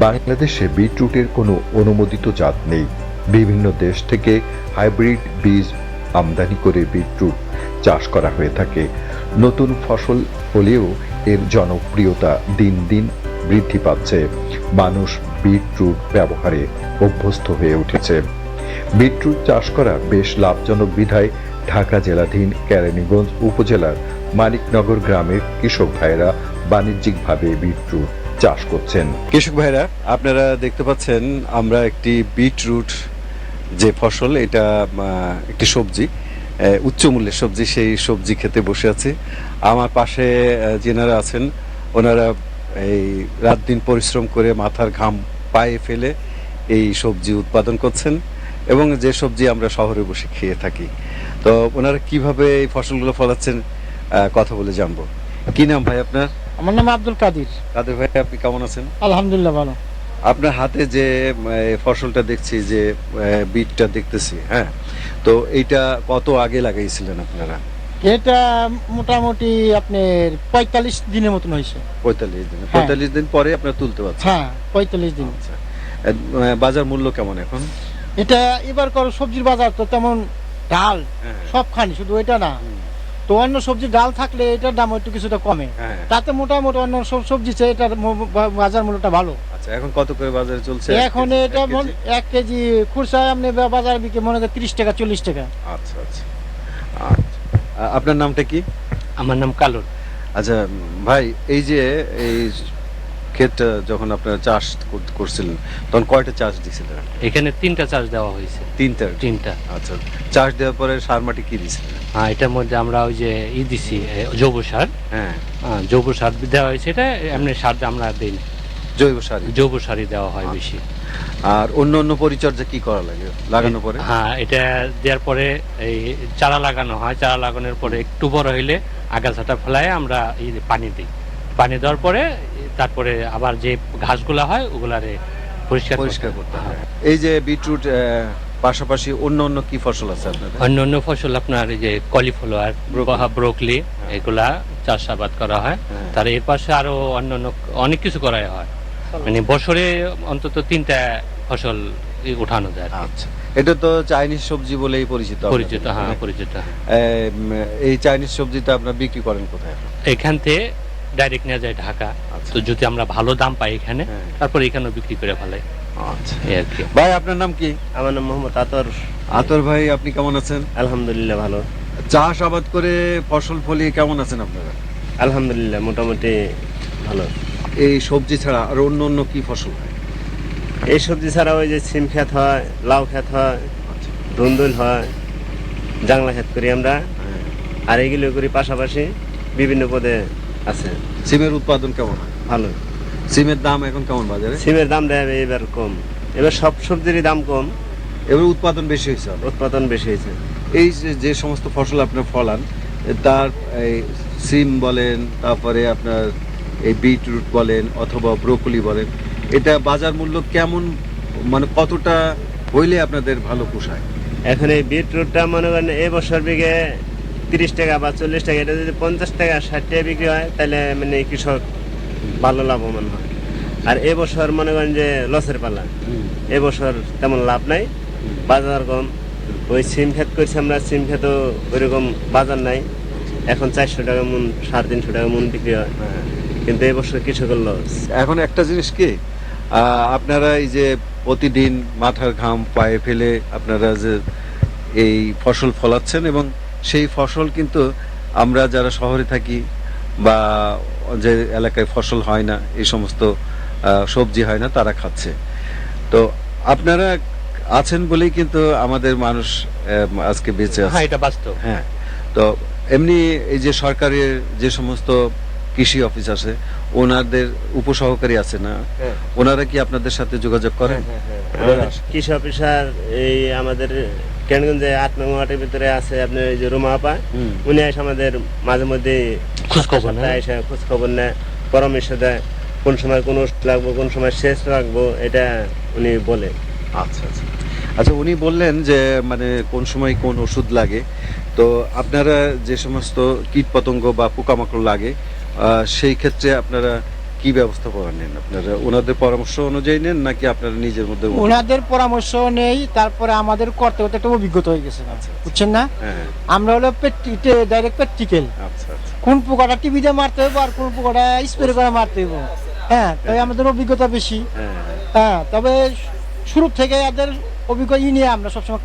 বাংলাদেশে বিটরুটের কোনো অনুমোদিত জাত নেই। বিভিন্ন দেশ থেকে হাইব্রিড বীজ আমদানি করে বিটরুট চাষ করা হয়ে থাকে। নতুন ফসল হলেও এর জনপ্রিয়তা দিন দিন বৃদ্ধি পাচ্ছে। মানুষ বিটরুট ব্যবহারে অভ্যস্ত হয়ে উঠেছে। বিটরুট চাষ করা বেশ লাভজনক বিধায় ঢাকা জেলাধীন কেরানীগঞ্জ উপজেলার মানিকনগর গ্রামের কৃষক ভাইয়েরা বাণিজ্যিকভাবে বিটরুট চাষ করছেন। কৃষক ভাইরা, আপনারা দেখতে পাচ্ছেন আমরা একটি বিটরুট যে ফসল, এটা একটি সবজি উচ্চ মূল্যের সবজি, সেই সবজি খেতে বসে আছি। আমার পাশে যেনারা আছেন, ওনারা এই রাত দিন পরিশ্রম করে মাথার ঘাম পায়ে ফেলে এই সবজি উৎপাদন করছেন এবং যে সবজি আমরা শহরে বসে খেয়ে থাকি। তো ওনারা কীভাবে এই ফসলগুলো ফলাচ্ছেন কথা বলে জানব। কি নাম ভাই আপনার? আমার নাম আব্দুল কাদির। কাদের ভাই আপনি কেমন আছেন? আলহামদুলিল্লাহ ভালো। আপনার হাতে যে ফসলটা দেখছি যে বীজটা দেখতেছি হ্যাঁ? তো এইটা কত আগে লাগাইছিলেন আপনারা? এটা মোটামুটি আপনার পঁয়তাল্লিশ দিনের মতন হয়েছে। পঁয়তাল্লিশ দিন। হ্যাঁ। পঁয়তাল্লিশ দিন পরে আপনার তুলতে পারছেন? হ্যাঁ পঁয়তাল্লিশ দিন। আচ্ছা। বাজার মূল্য কেমন এখন? এটা এবার করো সবজির বাজার তো তেমন ডাল হ্যাঁ, সব খানি শুধু এটা না। তো অন্য সবজি ডাল থাকলে এটার দাম একটু কিছুটা কমে। হ্যাঁ। তাতে মোটামুটি অন্য সব সবজি চেয়ে এটার বাজার মূল্যটা ভালো। আচ্ছা এখন কত করে বাজারে চলছে? এখন এটা এক কেজি? খুরসা এক কেজি খুরসা আপনি বা- বাজার বিকে মনে হয় ত্রিশ টাকা চল্লিশ টাকা। আচ্ছা আচ্ছা। আচ্ছা। আপনার নামটা কি? আমার নাম কালুর আচ্ছা ভাই এই যে এই ক্ষেতটা যখন আপনারা চাষ করছিলেন তখন কয়টা চাষ দিছিলেন? এখানে তিনটা চাষ দেওয়া হয়েছে। তিনটা? তিনটা। আচ্ছা চাষ দেওয়ার পরে সার মাটি কি দিছিলেন? হ্যাঁ এটার মধ্যে আমরা ওই যে ই দিছি জৈব সার। হ্যাঁ। হ্যাঁ, জৈব সার দেওয়া হয়েছে এটা এমনি সার আমরা দিই জৈব সার জৈব সারই দেওয়া হয় বেশি। আর অন্য অন্য পরিচর্যা কি করা লাগে লাগানোর পরে? হ্যাঁ এটা দেওয়ার পরে এই চারা লাগানো হয়। চারা লাগানোর পরে একটু বড় হইলে আগাছাটা ফেলায় আমরা এই পানি দিই। পানি দেওয়ার পরে তারপরে আবার যে ঘাসগুলা হয় ওগুলারে পরিষ্কার পরিষ্কার করতে হ্যাঁ। হয়। এই যে বিটরুট পাশাপাশি অন্য অন্য কি ফসল আছে অন্য অন্য ফসল আপনার এই যে কলিফ্লাওয়ার ব্রোকলি। ব্রোকলি এগুলা চাষাবাদ করা হয়। হ্যাঁ। তার এর পাশে আরও অন্য অন্য অনেক কিছু করা হয়। মানে বছরে অন্তত তিনটা ফসল উঠানো যায় আচ্ছা। এটা তো চাইনিজ সবজি বলেই পরিচিত পরিচিত হ্যাঁ পরিচিত। এই চাইনিজ সবজিটা আপনারা বিক্রি করেন কোথায়? এখান থেকে ডাইরেক্ট নেওয়া যায় ঢাকা। আচ্ছা। তো যদি আমরা ভালো দাম পাই এখানে হ্যাঁ। তারপর এখানেও বিক্রি করে ফেলাই আচ্ছা। ভাই আপনার নাম কি? আমার নাম মোহাম্মদ আতর। আতর ভাই আপনি কেমন আছেন? আলহামদুলিল্লাহ ভালো। চাষ আবাদ করে ফসল ফলিয়ে কেমন আছেন আপনারা? আলহামদুলিল্লাহ মোটামুটি ভালো। এই সবজি ছাড়া আর অন্য অন্য কি ফসল হয়? এই সবজি ছাড়া ওই যে সিম ক্ষেত হয় লাউ ক্ষেত হয় আচ্ছা। ধুন্দুল হয় জাংলা ক্ষেত করি আমরা। হ্যাঁ। আর এগুলো করি পাশাপাশি বিভিন্ন পদে আছে। সিমের উৎপাদন কেমন হয়? ভালো। সিমের দাম এখন কেমন বাজারে? সিমের দাম দেয় এবার কম। এবার সব সবজিরই দাম কম। এবার উৎপাদন বেশি হয়েছে উৎপাদন বেশি হয়েছে। এই যে যে সমস্ত ফসল আপনার ফলান তার এই সিম বলেন তারপরে আপনার এই বিটরুট বলেন অথবা ব্রোকলি বলেন এটা বাজার মূল্য কেমন মানে কতটা হইলে আপনাদের ভালো পোষায়? এখন এই বিটরুটটা মনে করেন এবছর বিঘে তিরিশ টাকা বা চল্লিশ টাকা এটা যদি পঞ্চাশ টাকা ষাট টাকা বিক্রি হয় তাহলে মানে কৃষক ভালো লাভবান হয়। আর এবছর মনে করেন যে লসের পালা। এবছর তেমন লাভ নাই বাজার কম। ওই সিম খেত করছি আমরা সিম ক্ষেতও ওইরকম বাজার নাই। এখন চারশো টাকা মন সাড়ে তিনশো টাকা মন বিক্রি হয়। কিন্তু এবছর কৃষকের লস। এখন একটা জিনিস কি আপনারা এই যে প্রতিদিন মাথার ঘাম পায়ে ফেলে আপনারা যে এই ফসল ফলাচ্ছেন এবং সেই ফসল কিন্তু আমরা যারা শহরে থাকি বা যে এলাকায় ফসল হয় না এই সমস্ত সবজি হয় না তারা খাচ্ছে। তো আপনারা আছেন বলেই কিন্তু আমাদের মানুষ আজকে বেঁচে আছে। হ্যাঁ এটা বাস্তব। হ্যাঁ তো এমনি এই যে সরকারের যে সমস্ত কৃষি অফিস আছে ওনাদের উপসহকারী আছে না? হ্যাঁ। ওনারা কি আপনাদের সাথে যোগাযোগ করেন? কৃষি অফিসার এই আমাদের কেনগঞ্জে আট নং ওয়ার্ডের ভিতরে আছে আপনার এই যে রুমা আপা। উনি এসে আমাদের মাঝে মধ্যে খোঁজ খবর নেয়। এসে খোঁজ খবর নেয় পরামর্শ দেয় কোন সময় কোন ওষুধ লাগবো কোন সময় শেষ রাখব এটা উনি বলে আচ্ছা আচ্ছা আচ্ছা উনি বললেন যে মানে কোন সময় কোন ওষুধ লাগে তো আপনারা যে সমস্ত কীট পতঙ্গ বা পোকামাকড় লাগে সেই ক্ষেত্রে আপনারা কি ব্যবস্থাপনা নেন আপনারা? ওনাদের পরামর্শ অনুযায়ী নেন নাকি আপনারা নিজের মধ্যে ওনাদের পরামর্শ নেই তারপরে আমাদের করতে করতে একটা অভিজ্ঞতা হয়ে গেছে। বুঝছেন না? হ্যাঁ আমরা হলো ডাইরেক্ট প্র্যাকটিক্যাল আচ্ছা আচ্ছা। কোন পোকাটা টিভিতে মারতে হইব আর কোন পোকাটা স্প্রে করে মারতে হইব। হ্যাঁ তাই আমাদের অভিজ্ঞতা বেশি। হ্যাঁ হ্যাঁ। তবে শুরু থেকে এদের অভিজ্ঞতা নিয়ে আমরা সবসময়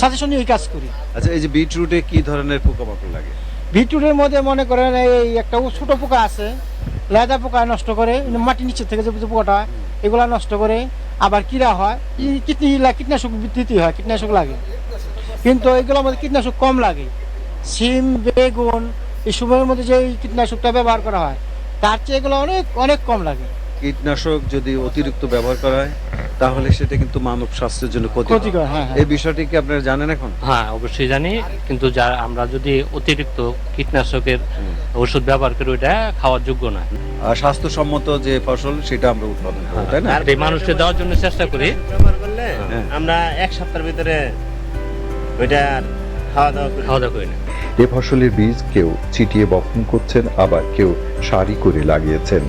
সাজেশন নিয়ে কাজ করি। আচ্ছা এই যে বিটরুটে কি ধরনের পোকামাকড় লাগে? বিটরুটের মধ্যে মনে করেন এই একটা ছোট পোকা আছে লেদা পোকা নষ্ট করে মাটির নিচে থেকে যে পোকাটা হয়, এগুলা নষ্ট করে আবার কিরা হয়? কিডনি কীটনি কীটনাশক দিতে হয়, কীটনাশক লাগে। কিন্তু এগুলোর মধ্যে কীটনাশক কম লাগে। সিম বেগুন, এই সময়ের মধ্যে যে কীটনাশকটা ব্যবহার করা হয়, তার চেয়ে এগুলো অনেক অনেক কম লাগে। কীটনাশক যদি অতিরিক্ত ব্যবহার করা হয়? তাহলে সেটা কিন্তু মানব স্বাস্থ্যের জন্য ক্ষতিকর। হ্যাঁ হ্যাঁ। এই বিষয়টি কি আপনারা জানেন এখন? হ্যাঁ অবশ্যই জানি। কিন্তু যা আমরা যদি অতিরিক্ত কীটনাশকের ওষুধ ব্যবহার করি ওটা খাওয়ার যোগ্য না। আর স্বাস্থ্যসম্মত যে ফসল সেটা আমরা উৎপাদন করব তাই না? আর- এই মানুষকে দেওয়ার জন্য চেষ্টা করি। ব্যবহার করলে হ্যাঁ। আমরা এক সপ্তাহের ভিতরে ওইটা খাওয়া দাওয়া করি খাওয়া দাওয়া করি না। এ ফসলের বীজ কেউ ছিটিয়ে বপন করছেন আবার কেউ সারি করে লাগিয়েছেন।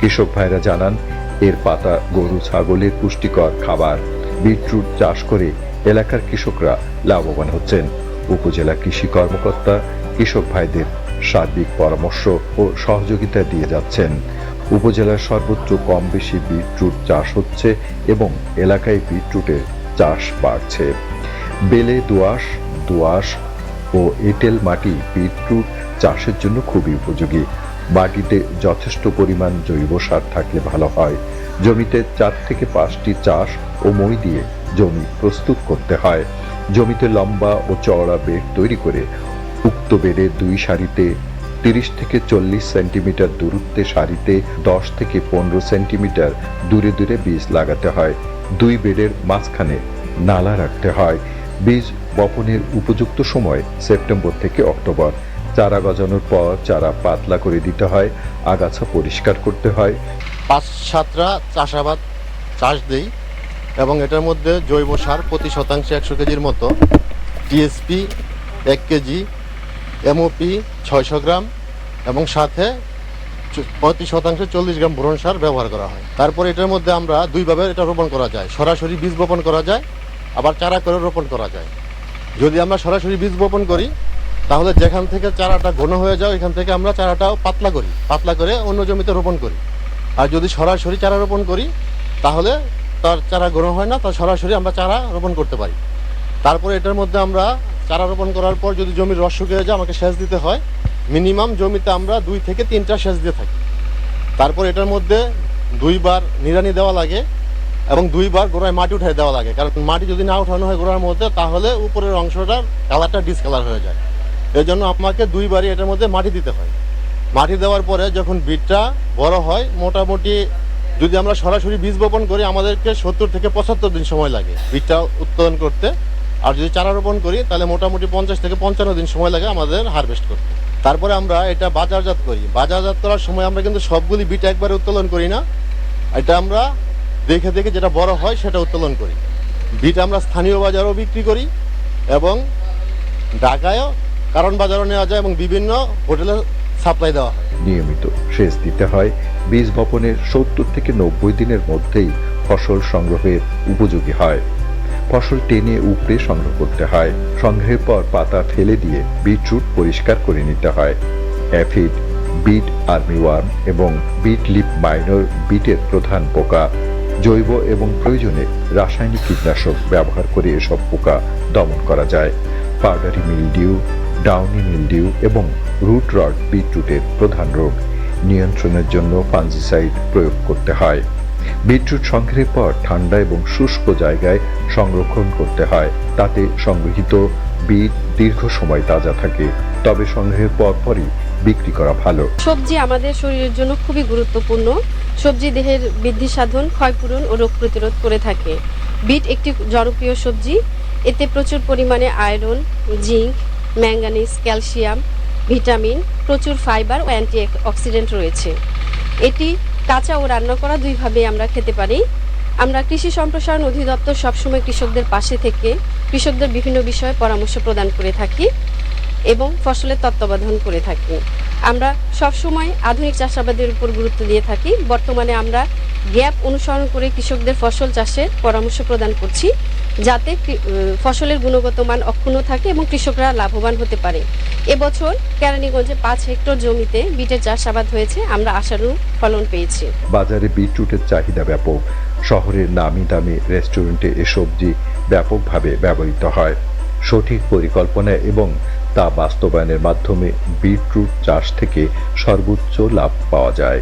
কৃষক ভাইরা জানান এর পাতা, গরু, ছাগলের পুষ্টিকর খাবার, বিটরুট চাষ করে এলাকার কৃষকরা লাভবান হচ্ছেন। উপজেলা কৃষি কর্মকর্তা কৃষক ভাইদের সার্বিক পরামর্শ ও সহযোগিতা দিয়ে যাচ্ছেন। উপজেলার সর্বোচ্চ কম বেশি বিটরুট চাষ হচ্ছে এবং এলাকায় বিটরুটের চাষ বাড়ছে। বেলে দোআঁশ দোআঁশ ও এঁটেল মাটি বিটরুট চাষের জন্য খুবই উপযোগী। মাটিতে যথেষ্ট পরিমাণ জৈব সার থাকলে ভালো হয়। জমিতে চার থেকে পাঁচটি চাষ ও মই দিয়ে জমি প্রস্তুত করতে হয়। জমিতে লম্বা ও চওড়া বেড তৈরি করে উক্ত বেডে দুই সারিতে তিরিশ থেকে চল্লিশ সেন্টিমিটার দূরত্বে সারিতে দশ থেকে পনেরো সেন্টিমিটার দূরে দূরে বীজ লাগাতে হয়। দুই বেডের মাঝখানে নালা রাখতে হয়। বীজ বপনের উপযুক্ত সময় সেপ্টেম্বর থেকে অক্টোবর। চারা গজানোর পর চারা পাতলা করে দিতে হয়, আগাছা পরিষ্কার করতে হয়। পাঁচ সাতটা চাষাবাদ চাষ দেই এবং এটার মধ্যে জৈব সার প্রতি শতাংশে একশো কেজির মতো। টিএসপি এক কেজি এমওপি ছয়শো গ্রাম এবং সাথে প্রতি শতাংশে চল্লিশ গ্রাম বোরন সার ব্যবহার করা হয়। তারপর এটার মধ্যে আমরা দুইভাবে এটা রোপণ করা যায়। সরাসরি বীজ বপন করা যায়, আবার চারা করে রোপণ করা যায়। যদি আমরা সরাসরি বীজ বপন করি তাহলে যেখান থেকে চারাটা ঘন হয়ে যায় এখান থেকে আমরা চারাটাও পাতলা করি। পাতলা করে অন্য জমিতে রোপণ করি। আর যদি সরাসরি চারা রোপণ করি, তাহলে তার চারা ঘন হয় না, তার সরাসরি আমরা চারা রোপণ করতে পারি। তারপরে এটার মধ্যে আমরা চারা রোপণ করার পর যদি জমির রস শুকিয়ে যায়, আমাকে সেচ দিতে হয়। মিনিমাম জমিতে আমরা দুই থেকে তিনটা সেচ দিয়ে থাকি। তারপর এটার মধ্যে দুইবার নিড়ানি দেওয়া লাগে এবং দুইবার গোড়ায় মাটি উঠাই দেওয়া লাগে। কারণ মাটি যদি না উঠানো হয় গোড়ার মধ্যে, তাহলে উপরের অংশটার কালারটা ডিসকালার হয়ে যায়। এই জন্য আমাকে দুইবারই এটার মধ্যে মাটি দিতে হয়। মাটি দেওয়ার পরে যখন বীজটা বড় হয়, মোটামুটি যদি আমরা সরাসরি বীজ বপন করি, আমাদেরকে সত্তর থেকে পঁচাত্তর দিন সময় লাগে বীজটা উৎপাদন করতে। আর যদি চারা রোপণ করি, তাহলে মোটামুটি পঞ্চাশ থেকে পঞ্চান্ন দিন সময় লাগে আমাদের হারভেস্ট করতে। তারপরে আমরা এটা বাজারজাত করি। বাজারজাত করার সময় আমরা কিন্তু সবগুলি বীজ একবারে উত্তোলন করি না। এটা আমরা দেখে দেখে যেটা বড় হয়, সেটা উত্তোলন করি। বীজ আমরা স্থানীয় বাজারেও বিক্রি করি এবং ঢাকায়ও কারণ বাজারও নেওয়া যায় এবং বিভিন্ন হোটেলে সাপ্লাই দেওয়া হয়। নিয়মিত সেচ দিতে হয়। বীজ বপনের সত্তর থেকে নব্বই দিনের মধ্যেই ফসল সংগ্রহের উপযোগী হয়। ফসল টেনে উপড়ে সংগ্রহ করতে হয়। সংগ্রহের পর পাতা ফেলে দিয়ে বিটরুট পরিষ্কার করে নিতে হয়। অ্যাফিড, বিট আর্মি আর্মিওয়ার্ম এবং বিট লিপ মাইনর বিটের প্রধান পোকা, জৈব এবং প্রয়োজনে রাসায়নিক কীটনাশক ব্যবহার করে এসব পোকা দমন করা যায়। পাউডারি মিলডিউ ডাউনি মিলডিউ এবং রুট রড বিটরুটের প্রধান রোগ। নিয়ন্ত্রণের জন্য ফাঞ্জিসাইড প্রয়োগ করতে হয়। বিটরুট সংগ্রহের পর ঠান্ডা এবং শুষ্ক জায়গায় সংরক্ষণ করতে হয়। তাতে সংগৃহীত বীজ দীর্ঘ সময় তাজা থাকে। তবে সংগ্রহের পর পরই বিক্রি করা ভালো। সবজি আমাদের শরীরের জন্য খুবই গুরুত্বপূর্ণ। সবজি দেহের বৃদ্ধি সাধন, ক্ষয়পূরণ ও রোগ প্রতিরোধ করে থাকে। বিট একটি জনপ্রিয় সবজি। এতে প্রচুর পরিমাণে iron, zinc manganese, calcium, vitamin, প্রচুর ফাইবার ও অ্যান্টি অক্সিডেন্ট রয়েছে। এটি কাঁচা ও রান্না করা দুইভাবে আমরা খেতে পারি। আমরা কৃষি সম্প্রসারণ অধিদপ্তর সবসময় কৃষকদের পাশে থেকে কৃষকদের বিভিন্ন বিষয়ে পরামর্শ প্রদান করে থাকি এবং ফসলের তত্ত্বাবধান করে থাকি। আমরা সবসময় আধুনিক চাষাবাদের উপর গুরুত্ব দিয়ে থাকি। বর্তমানে আমরা গ্যাপ অনুসরণ করে কৃষকদের ফসল চাষের পরামর্শ প্রদান করছি। যাতে ফসলের গুণগত মান অক্ষুণ্ণ থাকে এবং কৃষকরা লাভবান হতে পারে। এবছর কেরানীগঞ্জে পাঁচ হেক্টর জমিতে বিটের চাষাবাদ হয়েছে। আমরা আশানুরূপ ফলন পেয়েছি। বাজারে বিটরুটের চাহিদা ব্যাপক। শহরের নামি দামি রেস্টুরেন্টে এ সবজি ব্যাপকভাবে ব্যবহৃত হয়। সঠিক পরিকল্পনা এবং তা বাস্তবায়নের মাধ্যমে বিটরুট চাষ থেকে সর্বোচ্চ লাভ পাওয়া যায়।